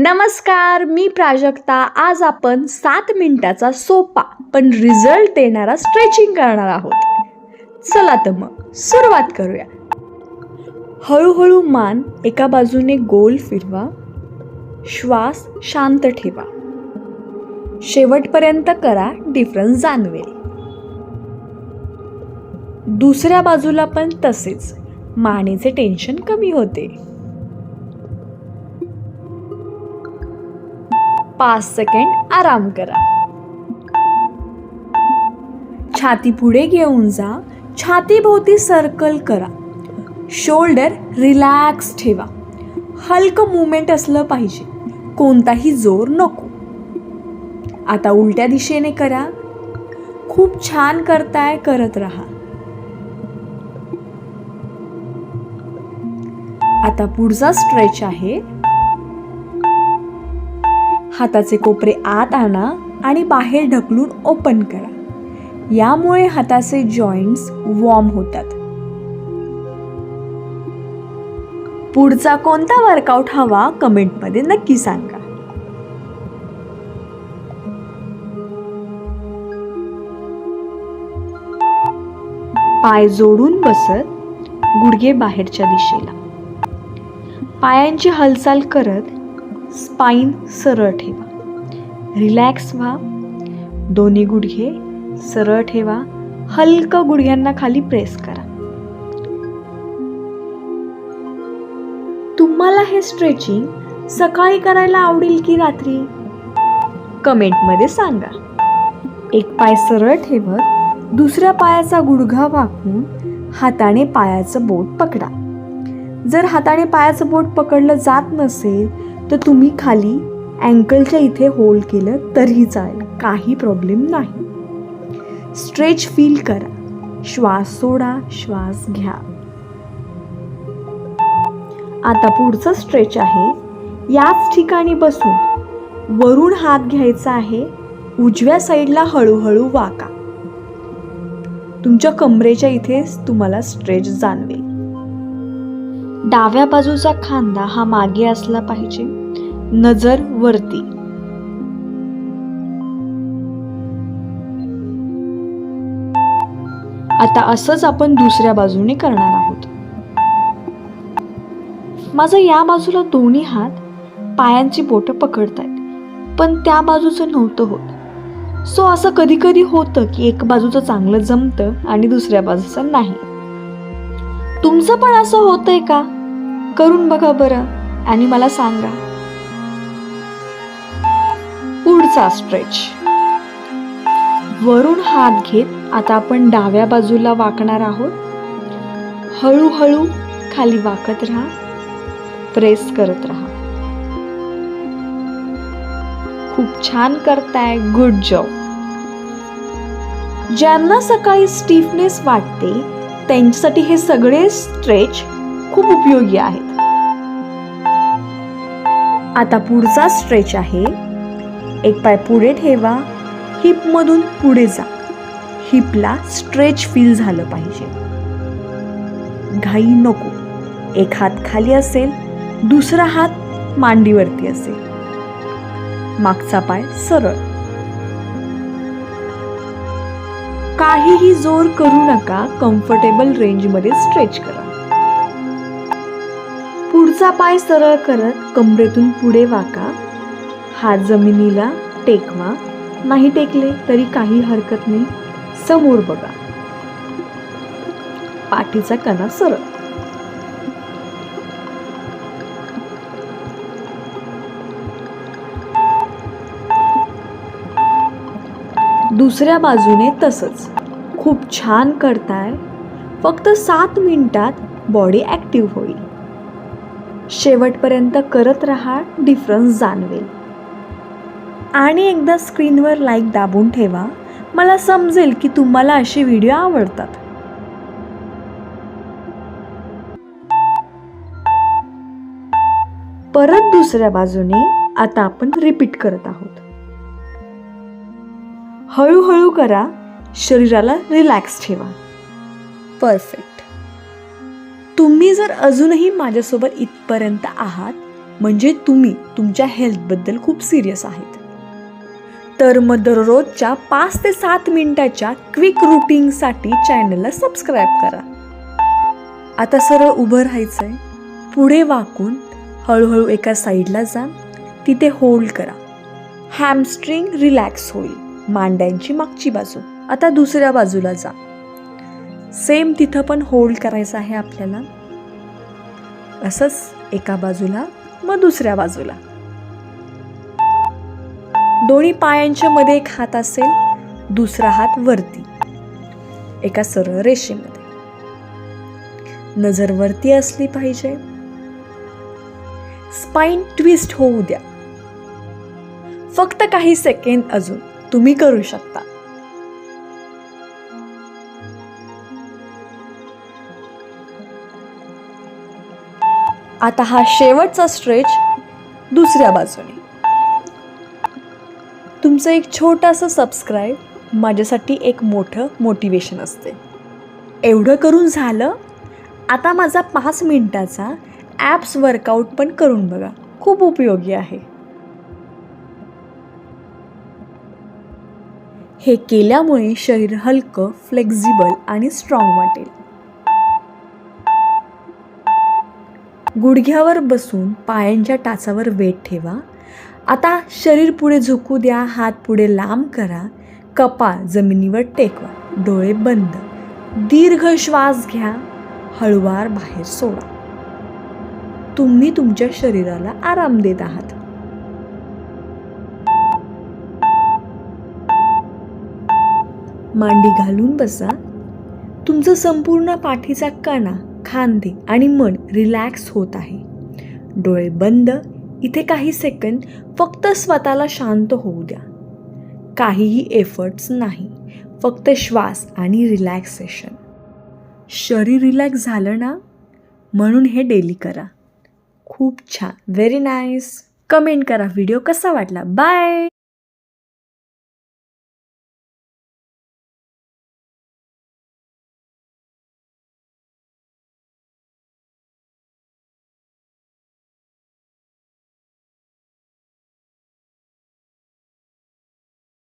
नमस्कार मी प्राजक्ता. आज आपण सात मिनिटाचा सोपा पण रिझल्ट देणारा स्ट्रेचिंग करणार आहोत. चला तर मग सुरुवात करूया. हळूहळू मान एका बाजूने गोल फिरवा. श्वास शांत ठेवा. शेवटपर्यंत करा डिफरन्स जाणवेल. दुसऱ्या बाजूला पण तसेच. मानेचे टेन्शन कमी होते. पाच सेकंड आराम करा. छाती पुढे घेऊन जा. छातीभोवती सर्कल करा. शोल्डर रिलॅक्स ठेवा. हलकं मुवमेंट असलं पाहिजे. कोणताही जोर नको. आता उलट्या दिशेने करा. खूप छान करताय करत राहा. आता पुढचा स्ट्रेच आहे. हाताचे कोपरे आत आणा आणि बाहेर ढकलून ओपन करा. यामुळे हाताचे जॉईंट्स वॉर्म होतात. पुढचा कोणता वर्कआउट हवा कमेंटमध्ये नक्की सांगा. पाय जोडून बसत गुडघे बाहेरच्या दिशेला. पायांची हालचाल करत स्पाईन सरळ ठेवा. रिलॅक्स व्हा. दोन्ही गुडघे सरळ ठेवा. हलकं गुडघ्यांना खाली प्रेस करा. तुम्हाला हे स्ट्रेचिंग सकाळी करायला आवडेल की रात्री? कमेंटमध्ये सांगा. एक पाय सरळ ठेवत दुसऱ्या पायाचा गुडघा वाकून हाताने पायाचं बोट पकडा. जर हाताने पायाचं बोट पकडलं जात नसेल तर तुम्ही खाली अँकलच्या इथे होल्ड केलं तरीही चालेल. काही प्रॉब्लेम नाही. स्ट्रेच फील करा. श्वास सोडा श्वास घ्या. आता पुढचं स्ट्रेच आहे. याच ठिकाणी बसून वरून हात घ्यायचा आहे. उजव्या साईडला हळूहळू वाका. तुमच्या कमरेच्या इथेच तुम्हाला स्ट्रेच जाणवेल. डाव्या बाजूचा खांदा हा मागे असला पाहिजे. नजर वरती. आता असंच आपण दुसऱ्या बाजूने करणार आहोत. माझा या बाजूला दोन्ही हात पायांची बोटं पकडतायत पण त्या बाजूचं नव्हतं होत. सो असं कधी कधी होतं की एक बाजूचं चांगलं जमतं आणि दुसऱ्या बाजूचं नाही. तुमचं पण असं होतंय का? करून बघा बरं आणि मला सांगा. चा स्ट्रेच वरून हात घेत आता आपण डाव्या बाजूला वाकणार आहोत. हळूहळू खाली वाकत राहा. प्रेस करत राहा. खूप छान करताय. गुड जॉब ज्यांना सकाळी स्टीफनेस वाटते त्यांच्यासाठी हे सगळे स्ट्रेच खूप उपयोगी आहेत. आता पुढचा स्ट्रेच आहे. एक पाय पुढे ठेवा हिपमधून पुढे जा. हिपला स्ट्रेच फील झालं पाहिजे. घाई नको. एक हात खाली असेल दुसरा हात मांडीवरती असेल. मागचा पाय सरळ. काहीही जोर करू नका कम्फर्टेबल रेंजमध्ये स्ट्रेच करा. पुढचा पाय सरळ करत कमरेतून पुढे वाका. हात जमिनीला टेकवा. नाही टेकले तरी काही हरकत नाही. समोर बघा. पाठीचा कणा सरळ. दुसऱ्या बाजूने तसंच. खूप छान करताय. फक्त सात मिनिटात बॉडी ॲक्टिव्ह होईल. शेवटपर्यंत करत राहा डिफरन्स जाणवेल. आणि एकदा स्क्रीनवर लाईक दाबून ठेवा. मला समजेल की तुम्हाला असे व्हिडिओ आवडतात. परत दुसऱ्या बाजूने आता आपण रिपीट करत आहोत. हळूहळू करा शरीराला रिलॅक्स ठेवा. परफेक्ट तुम्ही जर अजूनही माझ्यासोबत इथपर्यंत आहात म्हणजे तुम्ही तुमच्या हेल्थबद्दल खूप सिरियस आहेत. तर मग दररोजच्या पाच ते सात मिनिटाच्या क्विक रुटीनसाठी चॅनलला सबस्क्राईब करा. आता सरळ उभं राहायचं आहे पुढे वाकून हळूहळू एका साईडला जा. तिथे होल्ड करा. हॅमस्ट्रिंग रिलॅक्स होईल. मांड्यांची मागची बाजू. आता दुसऱ्या बाजूला जा. सेम तिथं पण होल्ड करायचं आहे आपल्याला. असंच एका बाजूला मग दुसऱ्या बाजूला. दोन्ही पायांच्या मध्ये एक हात असेल दुसरा हात वरती. एका सरळ रेषेमध्ये. नजर वरती असली पाहिजे. स्पाइन ट्विस्ट होऊ द्या. फक्त काही सेकंद अजून तुम्ही करू शकता. आता हा शेवटचा स्ट्रेच दुसऱ्या बाजूने. तुमचं एक छोटंसं सबस्क्राईब माझ्यासाठी एक मोठं मोटिवेशन असते. एवढं करून झालं आता माझा पाच मिनिटाचा ॲप्स वर्कआउट पण करून बघा. खूप उपयोगी आहे. हे केल्यामुळे शरीर हलकं फ्लेक्झिबल आणि स्ट्रॉंग वाटेल. गुडघ्यावर बसून पायांच्या टाचावर वेट ठेवा. आता शरीर पुढे झुकू द्या हात पुढे लांब करा कपाळ जमिनीवर टेकवा डोळे बंद दीर्घ श्वास घ्या हळुवार बाहेर सोडा. तुम्ही तुमच्या शरीराला आराम देत आहात. मांडी घालून बसा. तुमचं संपूर्ण पाठीचा कणा खांदे आणि मन रिलॅक्स होत आहे. डोळे बंद इथे काही सेकंद फक्त स्वतःला शांत होऊ द्या. काहीही एफर्ट्स नाही फक्त श्वास आणि रिलॅक्सेशन शरीर रिलॅक्स झालं ना? म्हणून हे डेली करा. खूप छान. व्हेरी नाईस कमेंट करा. व्हिडिओ कसा वाटला? बाय